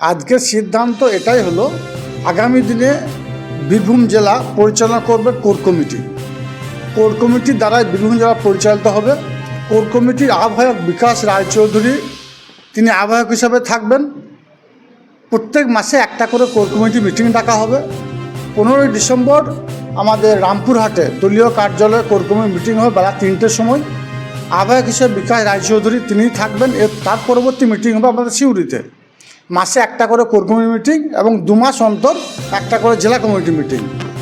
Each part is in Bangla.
আজকের সিদ্ধান্ত এটাই হলো, আগামী দিনে বীরভূম জেলা পরিচালনা করবে কোর কমিটি। কোর কমিটির দ্বারাই বীরভূম জেলা পরিচালিত হবে। কোর কমিটির আহ্বায়ক বিকাশ রায়চৌধুরী, তিনি আহ্বায়ক হিসাবে থাকবেন। প্রত্যেক মাসে একটা করে কোর কমিটি মিটিং ডাকা হবে। পনেরোই ডিসেম্বর আমাদের রামপুরহাটে দলীয় কার্যালয়ে কোর কমিটি মিটিং হবে বেলা তিনটের সময়। আহ্বায়ক হিসেবে বিকাশ রায়চৌধুরী তিনিই থাকবেন। এর তার পরবর্তী মিটিং হবে আমাদের সিউড়িতে। মাসে একটা করে কোর কমিটি মিটিং এবং দু মাস অন্তর একটা করে জেলা কমিটি মিটিং।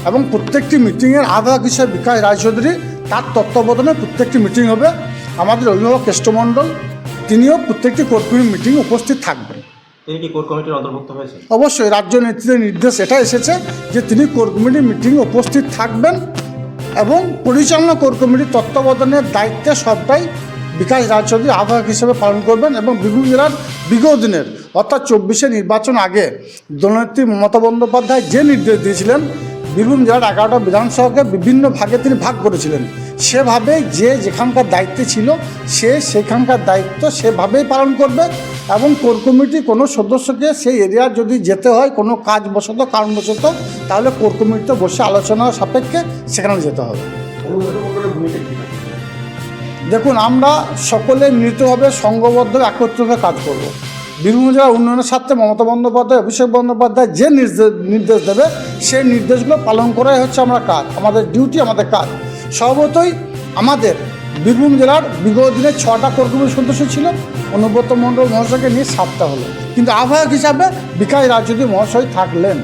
এবং প্রত্যেকটি মিটিংয়ের আহ্বায়ক হিসেবে বিকাশ রায়চৌধুরী তার তত্ত্বাবধানে প্রত্যেকটি মিটিং হবে। আমাদের অভিভাবক কেষ্টমণ্ডল তিনিও প্রত্যেকটি কোর কমিটি মিটিং উপস্থিত থাকবেন। তিনি কি কোর কমিটির অন্তর্ভুক্ত হয়েছে অবশ্যই রাজ্য নেতৃত্বের নির্দেশ এটা এসেছে যে তিনি কোর কমিটি মিটিং উপস্থিত থাকবেন এবং পরিচালনা কোর কমিটির তত্ত্বাবধানের দায়িত্বে সবটাই বিকাশ রায়চৌধুরী আহ্বায়ক হিসেবে পালন করবেন এবং বিভিন্ন জেলার বিগত দিনের অর্থাৎ চব্বিশে নির্বাচন আগে দলনেত্রী মমতা বন্দ্যোপাধ্যায় যে নির্দেশ দিয়েছিলেন, বীরভূম জেলার এগারোটা বিধানসভাকে বিভিন্ন ভাগে তিনি ভাগ করেছিলেন। সেভাবে যে যেখানকার দায়িত্বে ছিল, সে সেখানকার দায়িত্ব সেভাবেই পালন করবে এবং কোর কমিটি কোনো সদস্যকে সেই এরিয়া যদি যেতে হয়, কোনো কাজ বশত কারণবশত, তাহলে কোর কমিটিতে বসে আলোচনা সাপেক্ষে সেখানে যেতে হবে। দেখুন, আমরা সকলে মিলিতভাবে সংঘবদ্ধ একত্রিতভাবে কাজ করব। বীরভূম জেলার উন্নয়নের স্বার্থে মমতা বন্দ্যোপাধ্যায়, অভিষেক বন্দ্যোপাধ্যায় যে নির্দেশ নির্দেশ দেবে, সেই নির্দেশগুলো পালন করাই হচ্ছে আমরা কাজ, আমাদের ডিউটি আমাদের কাজ। স্বভাবতই আমাদের বীরভূম জেলার বিগত দিনে ছটা কর্মী সদস্য ছিল অনুব্রত মণ্ডল মহাশয়কে নিয়ে সাতটা হলো। কিন্তু আহ্বায়ক হিসাবে বিকাশ রাজনীতি মহাশয় থাকলেন।